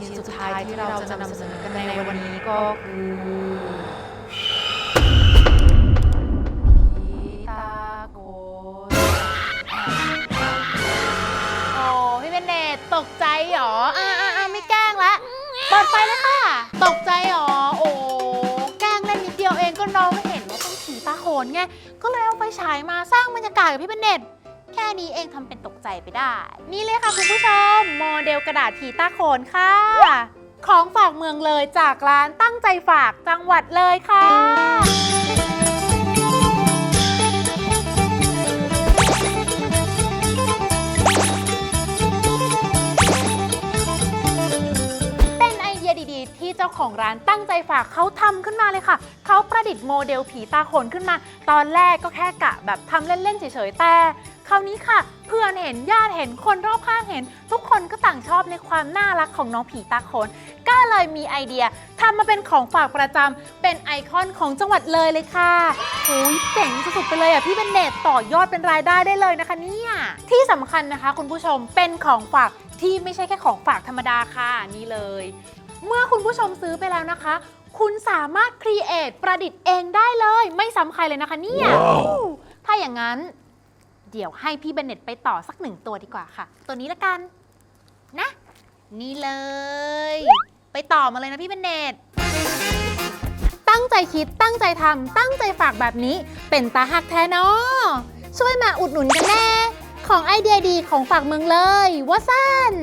ชิ้นสุดท้ายที่เราจะนำเสนอกันในวันนี้ก็คือผีตาโขนโอ้พี่เบนเนตตกใจเหรอ อ่าอ่าไม่แกล้งละเปิดไฟเลยค่ะ ตกใจเหรอ โอ้แกล้งเล่นนิดเดียวเองก็น้องไม่เห็นว่าเป็นผีตาโขนไง ก็เลยเอาไฟฉายมาสร้างบรรยากาศกับพี่เบนเนตแค่นี้เองทำเป็นตกใจไปได้ นี่เลยค่ะคุณผู้ชม เดลกระดาษผีตาโขนค่ะ ของฝากเมืองเลยจากร้านตั้งใจฝากจังหวัดเลยค่ะ เป็นไอเดียดีๆ ที่เจ้าของร้านตั้งใจฝากเขาทำขึ้นมาเลยค่ะ เขาประดิษฐ์โมเดลผีตาโขนขึ้นมา ตอนแรกก็แค่กะแบบทำเล่นๆเฉยๆแต่คราวนี้ค่ะ ห็นญาติเห็นคนรอบข้างเห็น ทุกคนก็ต่างชอบในความน่ารักของน้องผีตาโขนก็เลยมีไอเดียทำมาเป็นของฝากประจำเป็นไอคอนของจังหวัดเลยเลยค่ะโอ้ยเจ๋งสุดๆไปเลยอะพี่เบนเนตต่อยอดเป็นรายได้ได้เลยนะคะเนี่ยที่สำคัญนะคะ คุณผู้ชมเป็นของฝากที่ไม่ใช่แค่ของฝากธรรมดาค่ะนี่เลย เมื่อคุณผู้ชมซื้อไปแล้วนะคะ คุณสามารถครีเอทประดิษฐ์เองได้เลย ไม่ซ้ำใครเลยนะคะเนี่ยถ้าอย่างนั้น เดี๋ยวให้พี่เบนเน็ตไปต่อสักหนึ่งตัวดีกว่าค่ะ ตัวนี้ละกัน นะ นี่เลย ไปต่อมาเลยนะพี่เบนเน็ตตั้งใจคิดตั้งใจทำตั้งใจฝากแบบนี้ เป็นตาหักแท้เนาะช่วยมาอุดหนุนกันแน่ ของไอเดียดีของฝากเมืองเลยว่าสั้น